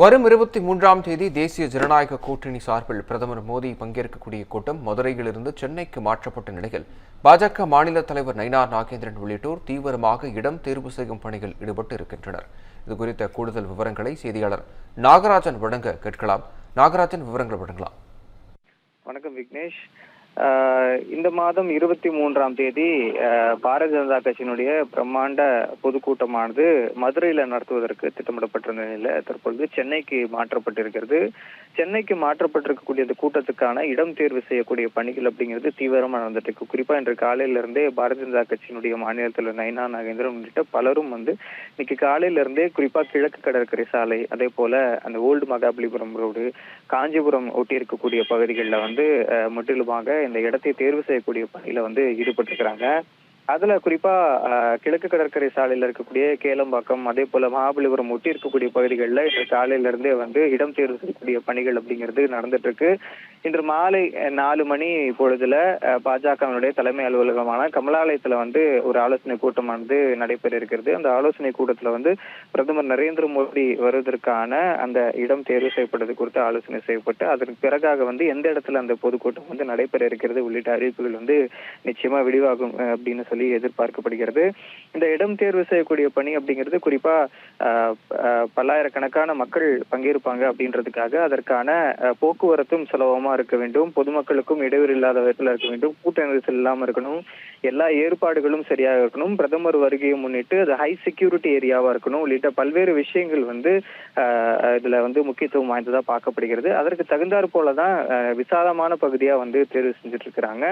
வரும் இருபத்தி மூன்றாம் தேதி தேசிய ஜனநாயக கூட்டணி சார்பில் பிரதமர் மோடி பங்கேற்கக்கூடிய கூட்டம் மதுரையிலிருந்து சென்னைக்கு மாற்றப்பட்ட நிலையில். பாஜக மாநில தலைவர் நயினார் நாகேந்திரன் உள்ளிட்டோர் தீவிரமாக இடம் தேர்வு செய்யும் பணியில் ஈடுபட்டு இருக்கின்றனர். இது குறித்த கூடுதல் விவரங்களை செய்தியாளர் நாகராஜன் வழங்க கேட்கலாம். நாகராஜன் விவரங்கள் வழங்கலாம். வணக்கம் விக்னேஷ். இந்த மாதம் இருபத்தி மூன்றாம் தேதி பாரதிய ஜனதா கட்சியினுடைய பிரம்மாண்ட பொதுக்கூட்டமானது மதுரையில நடத்துவதற்கு திட்டமிடப்பட்டிருந்த நிலையில தற்பொழுது சென்னைக்கு மாற்றப்பட்டிருக்கிறது. சென்னைக்கு மாற்றப்பட்டிருக்கக்கூடிய இந்த கூட்டத்துக்கான இடம் தேர்வு செய்யக்கூடிய பணிகள் அப்படிங்கிறது தீவிரமா நடந்துட்டு இருக்கு குறிப்பா இன்று காலையில இருந்தே பாரதிய ஜனதா கட்சியினுடைய மாநில தலைவர் நயினா நாகேந்திரன் உள்ளிட்ட பலரும் வந்து இன்னைக்கு காலையில இருந்தே குறிப்பா கிழக்கு கடற்கரை சாலை அதே போல அந்த ஓல்டு மகாபலிபுரம் ரோடு காஞ்சிபுரம் ஒட்டி இருக்கக்கூடிய பகுதிகளில் வந்து முற்றிலுமாக இந்த இடத்தை தேர்வு செய்யக்கூடிய பணியில வந்து ஈடுபட்டிருக்கிறாங்க. அதுல குறிப்பா கிழக்கு கடற்கரை சாலையில இருக்கக்கூடிய கேளம்பாக்கம் அதே போல மகாபலிபுரம் ஒட்டி இருக்கக்கூடிய பகுதிகளில் இந்த காலையில இருந்தே வந்து இடம் தேர்வு செய்யக்கூடிய பணிகள் அப்படிங்கிறது நடந்துட்டு இருக்கு இன்று மாலை நாலு மணி பொழுதுல பாஜகவினுடைய தலைமை அலுவலகமான கமலாலயத்துல வந்து ஒரு ஆலோசனை கூட்டமானது நடைபெற இருக்கிறது அந்த ஆலோசனை கூட்டத்துல வந்து பிரதமர் நரேந்திர மோடி வருவதற்கான அந்த இடம் தேர்வு செய்யப்பட்டது குறித்து ஆலோசனை செய்யப்பட்டு அதற்கு பிறகாக வந்து எந்த இடத்துல அந்த பொதுக்கூட்டம் வந்து நடைபெற இருக்கிறது உள்ளிட்ட அறிவிப்புகள் வந்து நிச்சயமா விரிவாகும் அப்படின்னு சொல்லி எதிர்பார்க்கப்படுகிறது. இந்த இடம் தேர்வு செய்யக்கூடிய பணி அப்படிங்கிறது குறிப்பா பல்லாயிரக்கணக்கான மக்கள் பங்கேற்பாங்க அப்படின்றதுக்காக அதற்கான போக்குவரத்தும் சுலபமா இருக்க வேண்டும். பொதுமக்களுக்கும் இடையூறு இல்லாத விதத்தில் இருக்க வேண்டும். கூட்ட நெரிசல் இல்லாமல் இருக்கணும். எல்லா ஏற்பாடுகளும் சரியாக இருக்கணும். பிரதமர் வருகையை முன்னிட்டு அது ஹை செக்யூரிட்டி ஏரியாவா இருக்கணும். உள்ளிட்ட பல்வேறு விஷயங்கள் வந்து இதுல வந்து முக்கியத்துவம் வாய்ந்ததா பார்க்கப்படுகிறது. அதற்கு தகுந்தாற் போலதான் விசாலமான பகுதியா வந்து தேர்வு செஞ்சுட்டு இருக்கிறாங்க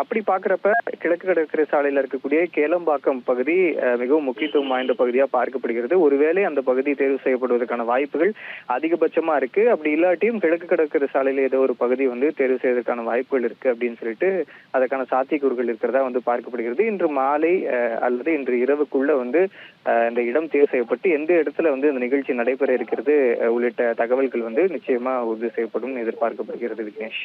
அப்படி பாக்குறப்ப கிழக்கு கடற்கரை சாலையில இருக்கக்கூடிய கேளம்பாக்கம் பகுதி மிகவும் முக்கியத்துவம் வாய்ந்த பகுதியா பார்க்கப்படுகிறது. ஒருவேளை அந்த பகுதி தேர்வு செய்யப்படுவதற்கான வாய்ப்புகள் அதிகபட்சமா இருக்கு. அப்படி இல்லாட்டியும் கிழக்கு கடற்கரை சாலையில ஏதோ ஒரு பகுதி வந்து தேர்வு செய்வதற்கான வாய்ப்புகள் இருக்கு அப்படின்னு சொல்லிட்டு அதற்கான சாத்தியக்கூறுகள் இருக்கிறதா வந்து பார்க்கப்படுகிறது. இன்று மாலை அல்லது இன்று இரவுக்குள்ள வந்து இந்த இடம் தேர்வு செய்யப்பட்டு எந்த இடத்துல வந்து இந்த நிகழ்ச்சி நடைபெற இருக்கிறது உள்ளிட்ட தகவல்கள் வந்து நிச்சயமா உறுதி செய்யப்படும் எதிர்பார்க்கப்படுகிறது விக்னேஷ்.